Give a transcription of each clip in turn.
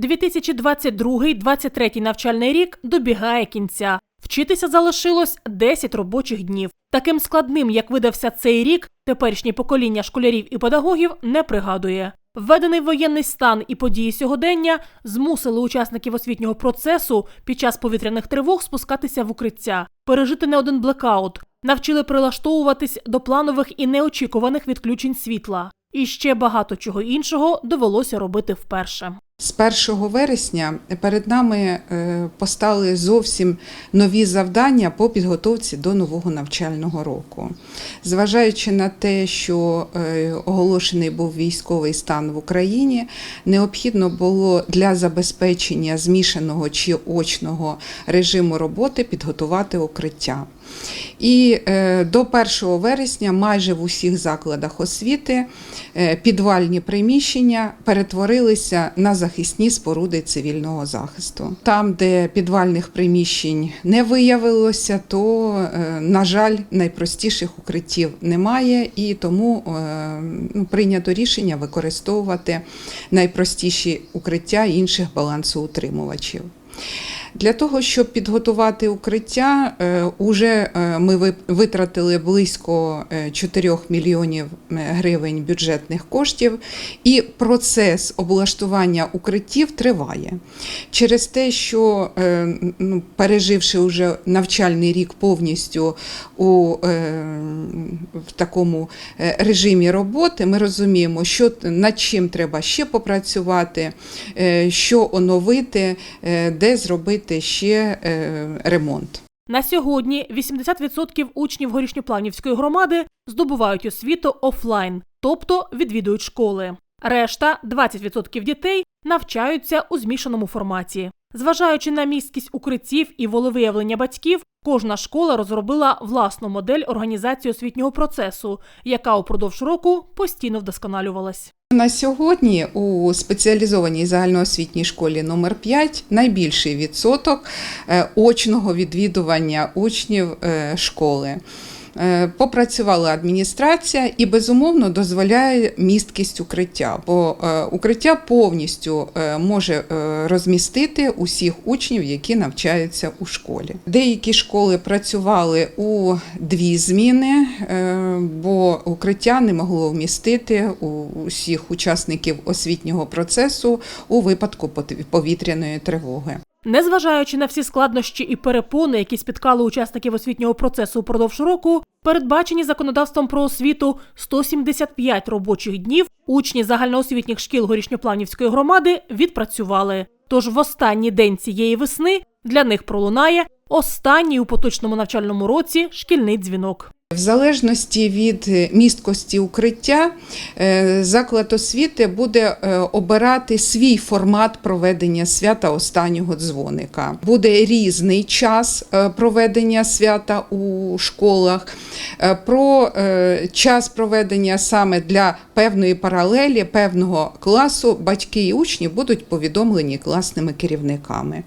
2022-2023 навчальний рік добігає кінця. Вчитися залишилось 10 робочих днів. Таким складним, як видався цей рік, теперішнє покоління школярів і педагогів не пригадує. Введений воєнний стан і події сьогодення змусили учасників освітнього процесу під час повітряних тривог спускатися в укриття, пережити не один блекаут, навчили прилаштовуватись до планових і неочікуваних відключень світла. І ще багато чого іншого довелося робити вперше. З 1 вересня перед нами е, постали зовсім нові завдання по підготовці до нового навчального року. Зважаючи на те, що е, оголошений був військовий стан в Україні, необхідно було для забезпечення змішаного чи очного режиму роботи підготувати укриття. І е, до 1 вересня майже в усіх закладах освіти підвальні приміщення перетворилися на захисні споруди цивільного захисту. Там, де підвальних приміщень не виявилося, то, е, на жаль, найпростіших укриттів немає, і тому е, ну, прийнято рішення використовувати найпростіші укриття інших балансоутримувачів. Для того, щоб підготувати укриття, е, уже е, ми витратили близько е, 4 мільйонів е, гривень бюджетних коштів, і процес облаштування укриттів триває. Через те, що ну, переживши вже навчальний рік повністю у в такому режимі роботи, ми розуміємо, що над чим треба ще попрацювати, що оновити, де зробити ще е, ремонт. На сьогодні 80% учнів горішньоплавнівської громади здобувають освіту офлайн, тобто відвідують школи. Решта 20% дітей навчаються у змішаному форматі. Зважаючи на місткість укриттів і волевиявлення батьків, кожна школа розробила власну модель організації освітнього процесу, яка упродовж року постійно вдосконалювалась. На сьогодні у спеціалізованій загальноосвітній школі номер 5 найбільший відсоток е, очного відвідування учнів е, школи. Е, Попрацювала адміністрація і безумовно дозволяє місткість укриття, бо е, укриття повністю е, може розмістити усіх учнів, які навчаються у школі. Деякі школи працювали у дві зміни, бо укриття не могло вмістити усіх учасників освітнього процесу у випадку повітряної тривоги. Незважаючи на всі складнощі і перепони, які спіткали учасників освітнього процесу упродовж року, передбачені законодавством про освіту 175 робочих днів учні загальноосвітніх шкіл горішньопланівської громади відпрацювали. Тож в останній день цієї весни для них пролунає останній у поточному навчальному році шкільний дзвінок. В залежності від е, місткості укриття, е, заклад освіти буде е, обирати свій формат проведення свята останнього дзвоника. Буде різний час проведення свята у школах. Про час проведення саме для певної паралелі, певного класу батьки і учні будуть повідомлені класними керівниками.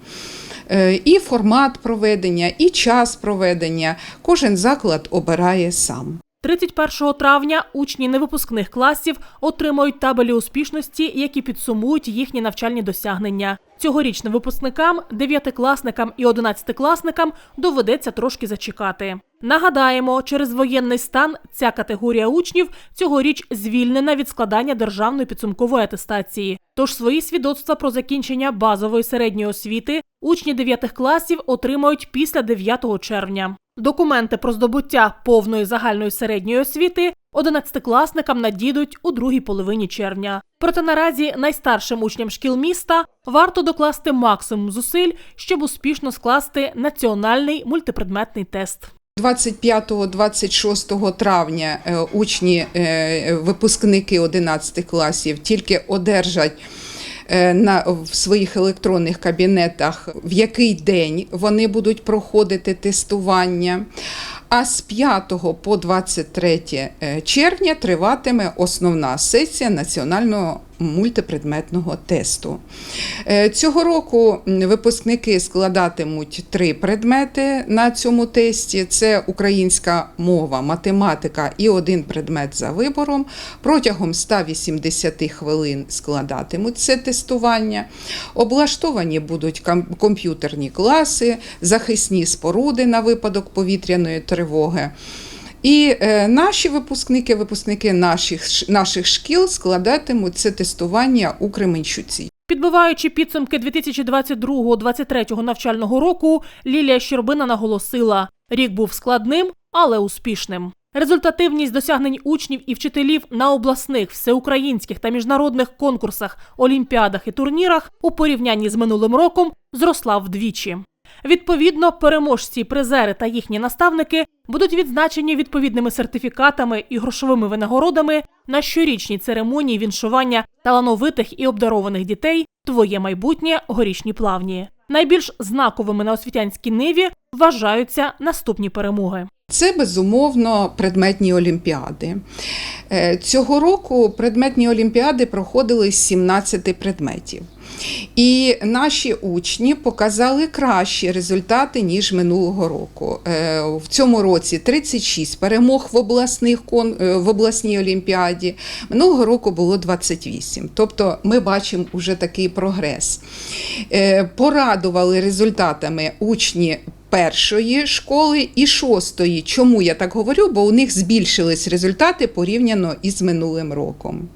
Е, І формат проведення, і час проведення кожен заклад обирає сам. 31 травня учні невипускних класів отримають табелі успішності, які підсумують їхні навчальні досягнення. Цьогорічним випускникам, дев'ятикласникам і одинадцятикласникам доведеться трошки зачекати. Нагадаємо, через воєнний стан ця категорія учнів цьогоріч звільнена від складання державної підсумкової атестації. Тож свої свідоцтва про закінчення базової середньої освіти учні 9 класів отримають після 9 червня. Документи про здобуття повної загальної середньої освіти одинадцятикласникам надійдуть у другій половині червня. Проте наразі найстаршим учням шкіл міста варто докласти максимум зусиль, щоб успішно скласти національний мультипредметний тест. 25-26 травня е, учні, е, випускники 11 класів тільки одержать е, на, в своїх електронних кабінетах, в який день вони будуть проходити тестування. А з 5 по 23 червня триватиме основна сесія національного мультипредметного тесту. Е, Цього року випускники складатимуть три предмети на цьому тесті: це українська мова, математика і один предмет за вибором. Протягом 180 хвилин складатимуть це тестування. Облаштовані будуть комп'ютерні класи, захисні споруди на випадок повітряної тривоги. І е, наші випускники, випускники наших, наших шкіл складатимуть це тестування у Кременчуці. Підбиваючи підсумки 2022-2023 навчального року, Лілія Щербина наголосила: рік був складним, але успішним. Результативність досягнень учнів і вчителів на обласних, всеукраїнських та міжнародних конкурсах, олімпіадах і турнірах у порівнянні з минулим роком зросла вдвічі. Відповідно, переможці, призери та їхні наставники будуть відзначені відповідними сертифікатами і грошовими винагородами на щорічній церемонії віншування талановитих і обдарованих дітей Твоє майбутнє горішні плавні. Найбільш знаковими на освітянській ниві вважаються наступні перемоги. Це безумовно предметні олімпіади. Е, Цього року предметні олімпіади проходили з 17 предметів. І наші учні показали кращі результати, ніж минулого року. Е, В цьому році 36 перемог в, обласних, е, в обласній олімпіаді. Минулого року було 28. Тобто ми бачимо вже такий прогрес. Порадували результатами учні першої школи і шостої. Чому я так говорю? Бо у них збільшились результати порівняно із минулим роком.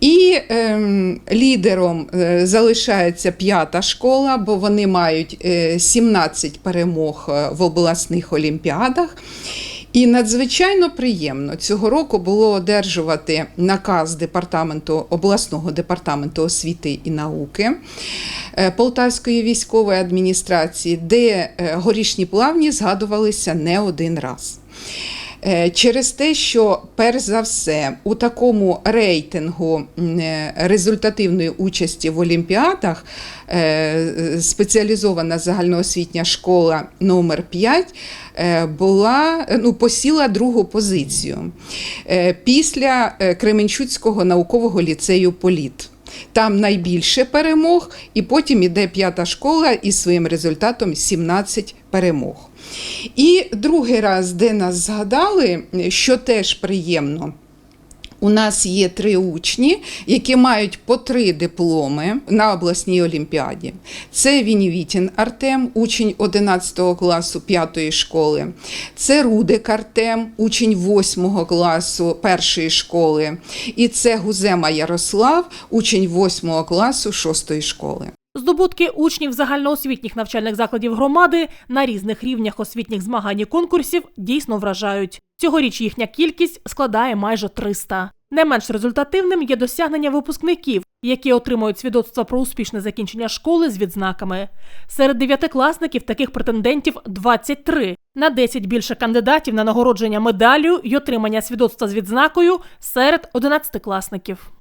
І ем, лідером е, залишається п'ята школа, бо вони мають е, 17 перемог е, в обласних олімпіадах. І надзвичайно приємно цього року було одержувати наказ департаменту обласного департаменту освіти і науки е, Полтавської військової адміністрації, де е, горішні плавні згадувалися не один раз. Е, Через те, що перш за все у такому рейтингу е, результативної участі в олімпіадах е, спеціалізована загальноосвітня школа номер 5 е, була ну, посіла другу позицію після Кременчуцького наукового ліцею Політ. Там найбільше перемог, і потім іде п'ята школа із своїм результатом 17 перемог. І другий раз, де нас згадали, що теж приємно. У нас є три учні, які мають по три дипломи на обласній олімпіаді. Це Вінівітін Артем, учень 11 класу 5 школи. Це Рудик Артем, учень 8 класу 1 школи. І це Гузема Ярослав, учень 8 класу 6 школи. Здобутки учнів загальноосвітніх навчальних закладів громади на різних рівнях освітніх змагань і конкурсів дійсно вражають. Цьогоріч їхня кількість складає майже 300. Не менш результативним є досягнення випускників, які отримують свідоцтва про успішне закінчення школи з відзнаками. Серед дев'ятикласників таких претендентів 23. На 10 більше кандидатів на нагородження медаллю й отримання свідоцтва з відзнакою серед одинадцятикласників.